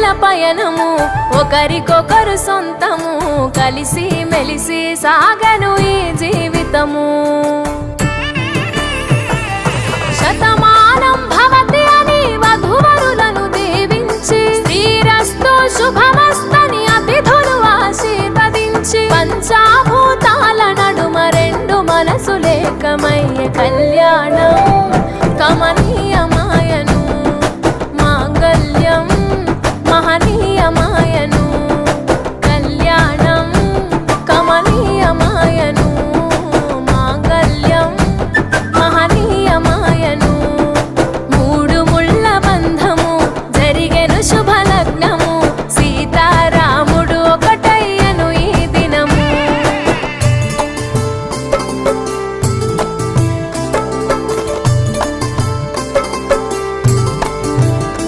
యుగముల పయనము ఒకరికొకరు సొంతము కలిసి మెలిసి సాగను ఈ జీవితము. శతమానం భవతి అని వధువరులను దీవించి శ్రీరస్తు శుభమస్తని అతిథులు ఆశీర్వదించి పంచాభూతాల నడుమ రెండు మనసులేకమయ్య కళ్యాణం.